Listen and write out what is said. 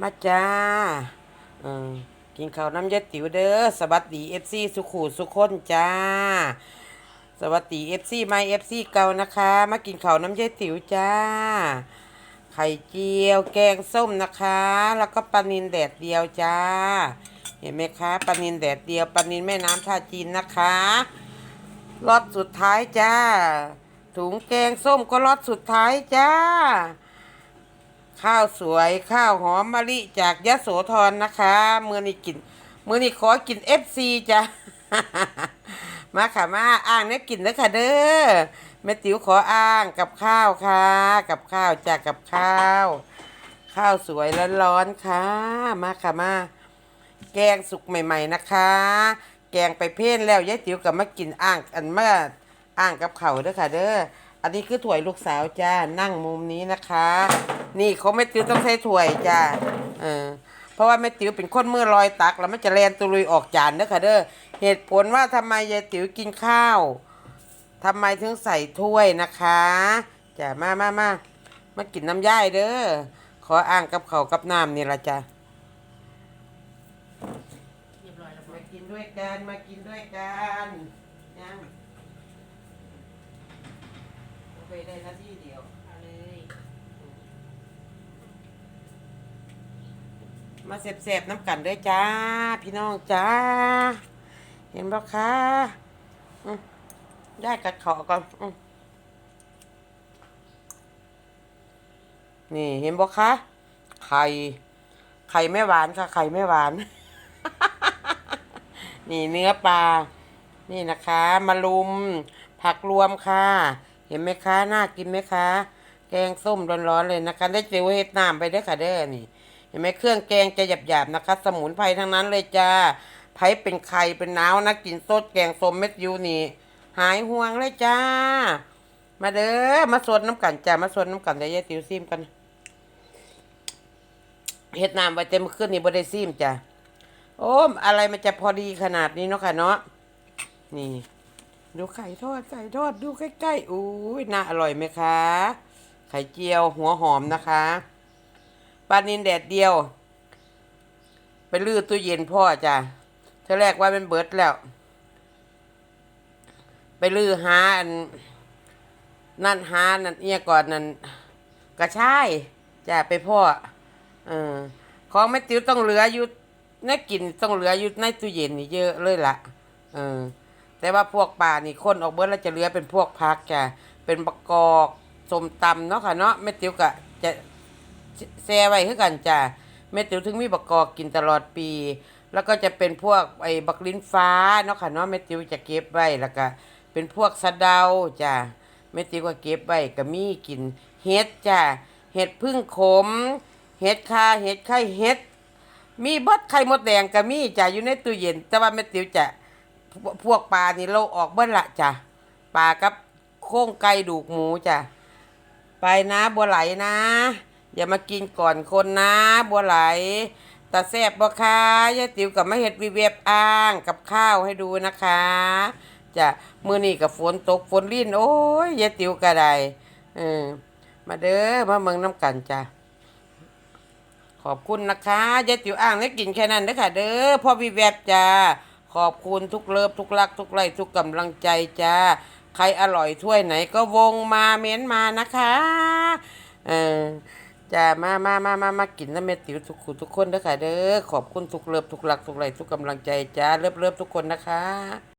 มาจ้ากินข้าวน้ำยาติ๋วเด้อสวัสดีเอฟซีสุขูสุขคนจ้า สวัสดีเอฟซีไม่เอฟซีเก่านะคะ มากินข้าวน้ำยาติ๋วจ้า ไข่เจียวแกงส้มนะคะ แล้วก็ปลานินแดดเดียวจ้า เห็นไหมคะปลานินแดดเดียวปลานินแม่น้ำท่าจีนนะคะรอดสุดท้ายจ้าถุงแกงส้มก็รอดสุดท้ายจ้า ข้าวสวยข้าวหอมมะลิจากยะโสธรนะคะมือนี้กินมือนี้ขอกินเอฟซีจ้ะมาค่ะมาอ้างเนี่ยกินเด้อค่ะเด้อแม่ติ๋วขออ้างกับข้าวค่ะ กับข้าวจากกับข้าว ข้าวสวยร้อนๆค่ะ มาค่ะมา แกงสุกใหม่ ๆนะคะ แกงไปเพ่นแล้วยายติ๋วกับมากินอ่างอันเมื่ออ่างกับเขาเด้อค่ะเด้อ อันนี้คือถ้วยลูกสาวจ้า นั่งมุมนี้นะคะ นี่เขาไม่ติ๋วต้องใช้ถ้วยจ้า เออ เพราะว่าแม่ติ๋วเป็นคนมือลอยตัก แล้วมันจะแลนตุลุยออกจานเด้อค่ะเด้อ เหตุผลว่าทำไมยายติ๋วกินข้าวทำไมถึงใส่ถ้วยนะคะจ้ามามามามากินน้ำย่ายเด้อ ขออ่างกับเขาวกับน้ำนี่ละจ้าเรียบร้อยแล้วมากินด้วยกัน มากินด้วยกันยัง เอาไปได้นาทีเดียวเอาเลยมาเสบๆน้ำกันด้วยจ้า พี่น้องจ้า เห็นบ่คะอืมได้กัดขอก่อนอืมนี่เห็นบ่คะไข่ไข่ไม่หวานค่ะ ไข่ไม่หวาน นี่เนื้อปลา นี่นะคะ มาลุม ผักรวมค่ะ เห็นไหมคะน่ากินไหมคะ แกงส้มร้อนๆเลยนะคะ ได้เจลเฮ็ดน้ำไปเด้ค่ะเด้อนี่ เห็นไหมเครื่องแกงจะหยาบๆนะคะ สมุนไพรทั้งนั้นเลยจ้าไผเป็นไข่เป็นน้าวนะกินสดแกงส้มเม็ดยูนี่หายห่วงเลยจ้า มาเด้อมาสดน้ำกันจ้ามาสดน้ำกันเดี๋ยวยายติวซิมกันเฮ็ดน้ำไว้เต็มขึ้นนี่บ่ได้ซิมจ้ะ โอ้มอะไรมันจะพอดีขนาดนี้เนาะค่ะเนาะ นี่ ดูไข่ทอดไข่ทอดดูใกล้ๆอู้ยน่าอร่อยไหมคะ ไข่เจียวหัวหอมนะคะปลานินแดดเดียว ไปลื้อตู้เย็นพ่อจ้ะเธอแรกว่าเป็นเบิร์ดแล้ว ไปลื้อหาอัน นั่นหานั่นเอียก่อนนั่นกระชายจ้ะไปพ่อเออของแม่ติ๋วต้องเหลืออยู่ในกินต้องเหลืออยู่ในตู้เย็นนี่เยอะเลยล่ะเออ แต่ว่าพวกปลานี่คนออกเบิร์แล้วจะเหลือเป็นพวกพักจ้ะเป็นประกอบสมตำเนาะค่ะเนาะแม่ติ๋วกะจะแซ่ไว้คือกันจ้ะแม่ติ๋วถึงมีประกอบกินตลอดปี แล้วก็จะเป็นพวกไอ้บักลิ้นฟ้าเนาะค่ะเนาะแม่ติ๋วจะเก็บไว้แล้วก็เป็นพวกสะเดาจ้ะแม่ติ๋วก็เก็บไว้ก็มีกินเห็ดจ้ะเห็ดพึ่งขม เห็ดคาเห็ดไข่เห็ด มีบดไข่มดแดงก็มีจ้ะอยู่ในตู้เย็น แต่ว่าแม่ติ๋วจะ พวพวกปลานี่เราออกเบิ้ละจ้ะปลากับโค้งไก่ดูกหมูจ้ะไปนะบัวไหลนะ อย่ามากินก่อนคนนะบัวไหลตาแซบบ่คะยายติ๋วกับมะเห็ดวีเวบอ้างกับข้าวให้ดูนะคะจะมือนี่กับฝนตกฝนลิ่น โอ้ยยายติ๋วก็ไดเออมาเด้อมาเมืองน้ำกันจ้ะขอบคุณนะคะยายติ๋วอ่างได้กินแค่นั้นเด้อค่ะ เด้อพ่อพี่แวบจ้า ขอบคุณทุกเลิฟทุกรัก ทุกไลค์ทุกกำลังใจจ้า ใครอร่อยถ้วยไหนก็วงมาเม้นมานะคะเออจ้ามามามามามากินน้ำเม็ดติ๋วทุกคนทุกคนเด้อค่ะเด้อขอบคุณทุกเลิฟทุกรักทุกไลค์ทุกกำลังใจจ้าเลิฟเลิฟทุกคนนะคะ